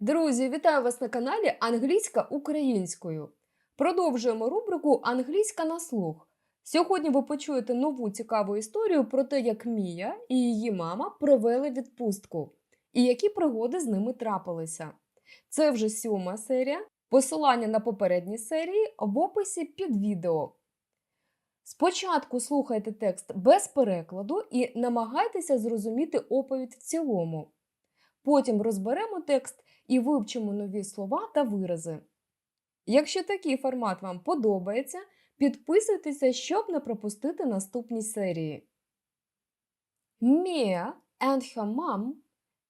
Друзі, вітаю вас на каналі Англійська українською. Продовжуємо рубрику Англійська на слух. Сьогодні ви почуєте нову цікаву історію про те, як Мія і її мама провели відпустку і які пригоди з ними трапилися. Це вже сьома серія. Посилання на попередні серії в описі під відео. Спочатку слухайте текст без перекладу і намагайтеся зрозуміти оповідь в цілому. Потім розберемо текст і вивчимо нові слова та вирази. Якщо такий формат вам подобається, підписуйтеся, щоб не пропустити наступні серії. Mia and her mom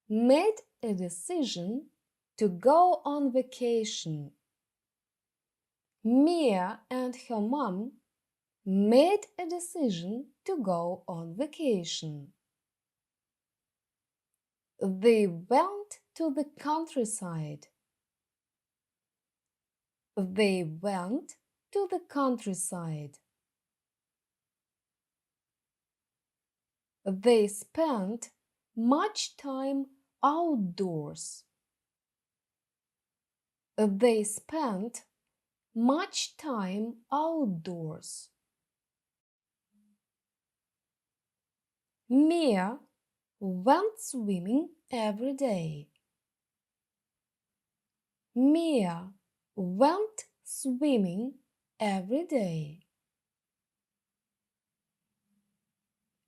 made a decision to go on vacation. Mia and her mom made a decision to go on vacation. They went to the countryside. They went to the countryside. They spent much time outdoors. They spent much time outdoors. Mia went swimming every day. Mia went swimming every day.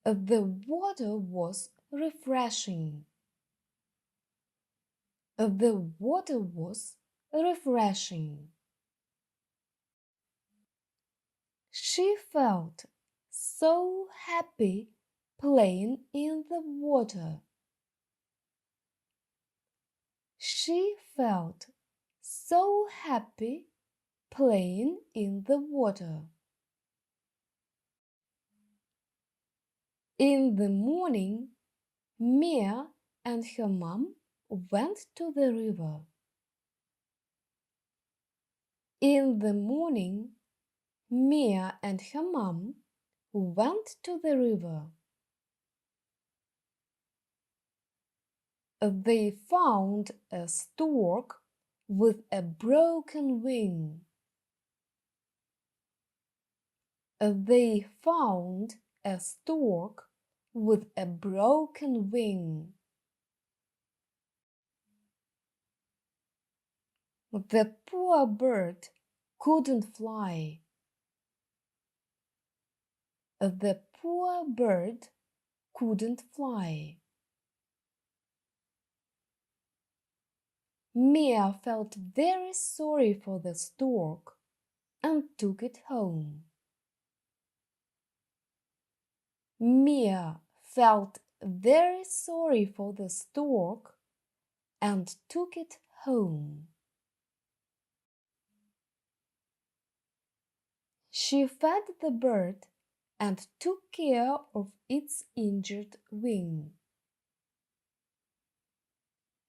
The water was refreshing. The water was refreshing. She felt so happy playing in the water. She felt so happy playing in the water. In the morning, Mia and her mom went to the river. In the morning, Mia and her mom went to the river. They found a stork with a broken wing. Uh, they found a stork with a broken wing. The poor bird couldn't fly. Uh, the poor bird couldn't fly. Mia felt very sorry for the stork and took it home. Mia felt very sorry for the stork and took it home. She fed the bird and took care of its injured wing.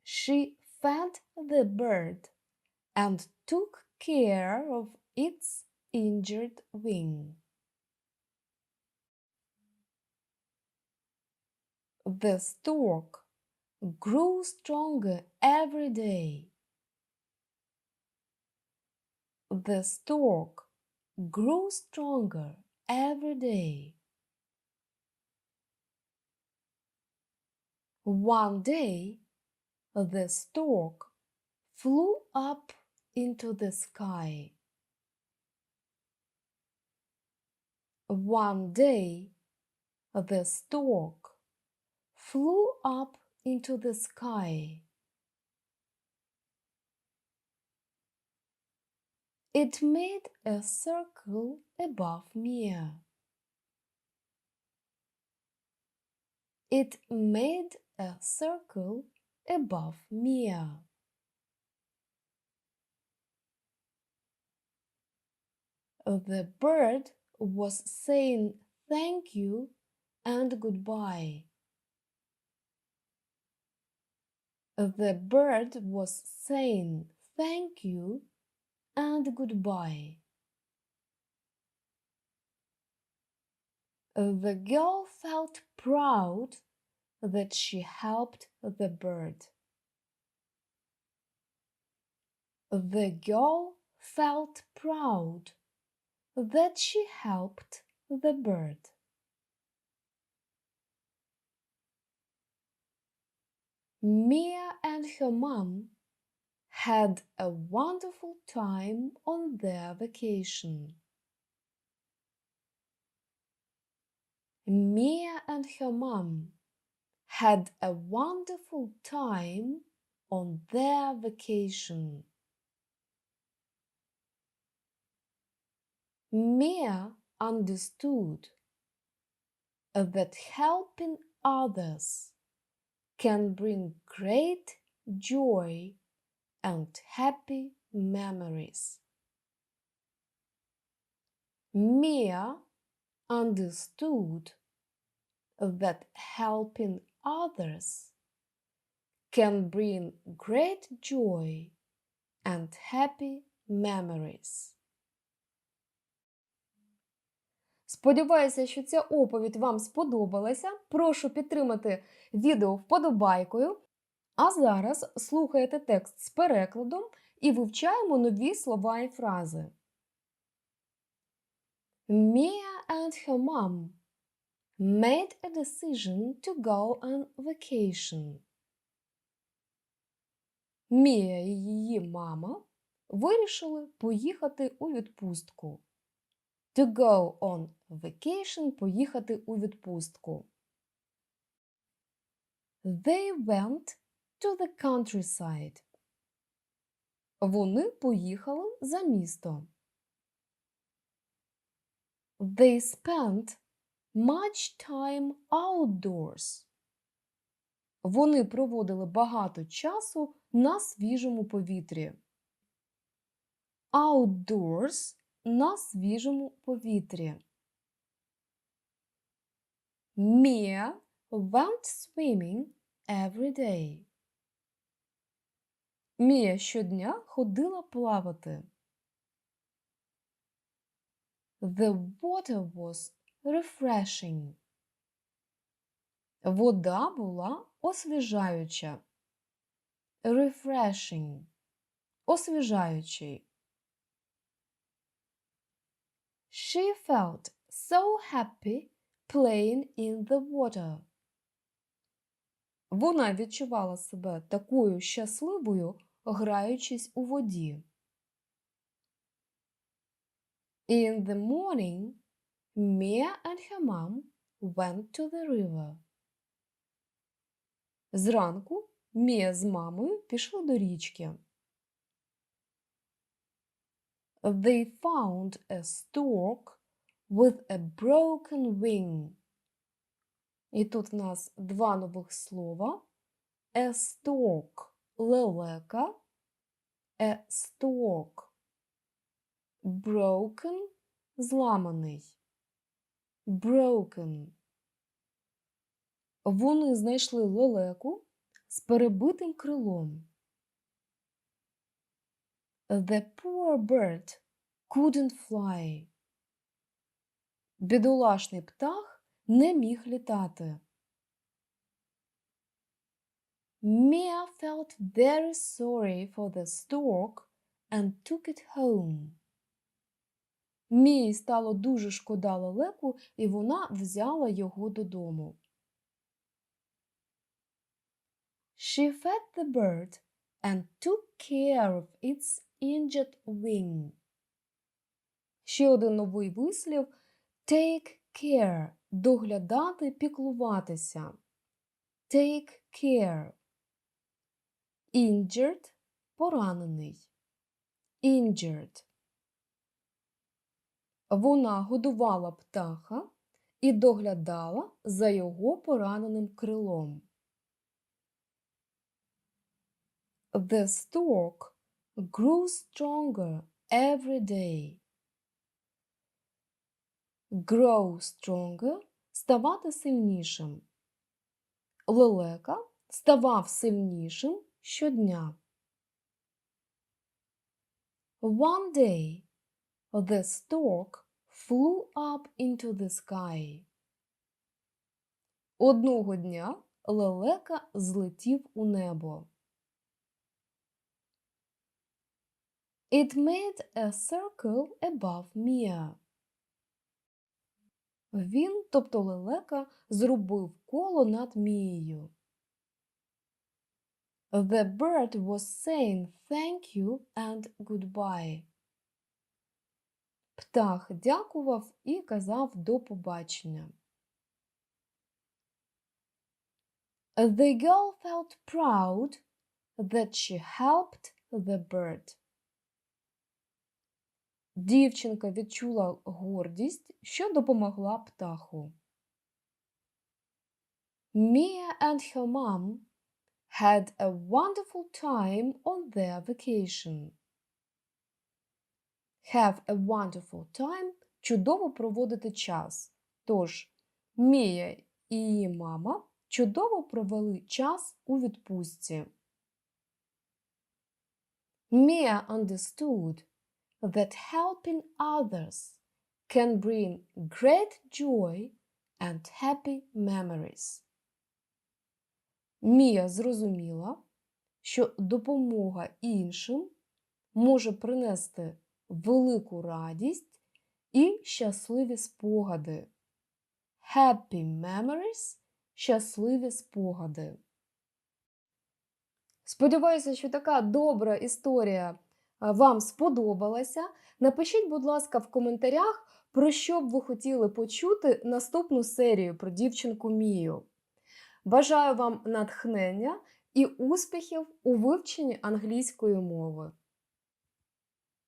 She fed the bird and took care of its injured wing. The stork grew stronger every day. The stork grew stronger every day. One day, the stork flew up into the sky. One day, the stork flew up into the sky. It made a circle above Mia. It made a circle above Mia. Uh, the bird was saying thank you and goodbye. Uh, the bird was saying thank you and goodbye. Uh, the girl felt proud that she helped the bird. The girl felt proud that she helped the bird. Mia and her mom had a wonderful time on their vacation. Mia and her mom had a wonderful time on their vacation. Mia understood that helping others can bring great joy and happy memories. Mia understood that helping others can bring great joy and happy memories. Сподіваюся, що ця оповідь вам сподобалася. Прошу підтримати відео вподобайкою. А зараз слухайте текст з перекладом і вивчаємо нові слова і фрази. Mia and her mom made a decision to go on vacation. Мія і її мама вирішили поїхати у відпустку. To go on vacation – поїхати у відпустку. They went to the countryside. Вони поїхали за місто. They spent much time outdoors. Вони проводили багато часу на свіжому повітрі. Outdoors на свіжому повітрі. Mia went swimming every day. Мія щодня ходила плавати. The water was refreshing. Вода була освіжаюча. Refreshing. Освіжаючий. She felt so happy playing in the water. Вона відчувала себе такою щасливою, граючись у воді. In the morning, Mia and her mom went to the river. Зранку Мія з мамою пішли до річки. They found a stork with a broken wing. І тут в нас два нових слова. A stork – лелека, a stork – broken – зламаний. Broken. Вони знайшли лелеку з перебитим крилом. The poor bird couldn't fly. Бідолашний птах не міг літати. Mia felt very sorry for the stork and took it home. Мії стало дуже шкода лелеку, і вона взяла його додому. She fed the bird and took care of its injured wing. Ще один новий вислів take care – доглядати, піклуватися. Take care. Injured – поранений. Injured. Вона годувала птаха і доглядала за його пораненим крилом. The stork grew stronger every day. Grow stronger – ставати сильнішим. Лелека ставав сильнішим щодня. One day the stork flew up into the sky. Одного дня лелека злетів у небо. It made a circle above Mia. Він, тобто лелека, зробив коло над Мією. The bird was saying thank you and goodbye. Птах дякував і казав до побачення. The girl felt proud that she helped the bird. Дівчинка відчула гордість, що допомогла птаху. Mia and her mom had a wonderful time on their vacation. Have a wonderful time – чудово проводити час. Тож, Мія і її мама чудово провели час у відпустці. Mia understood that helping others can bring great joy and happy memories. Мія зрозуміла, що допомога іншим може принести велику радість і щасливі спогади. Happy memories – щасливі спогади. Сподіваюся, що така добра історія вам сподобалася. Напишіть, будь ласка, в коментарях, про що б ви хотіли почути наступну серію про дівчинку Мію. Бажаю вам натхнення і успіхів у вивченні англійської мови.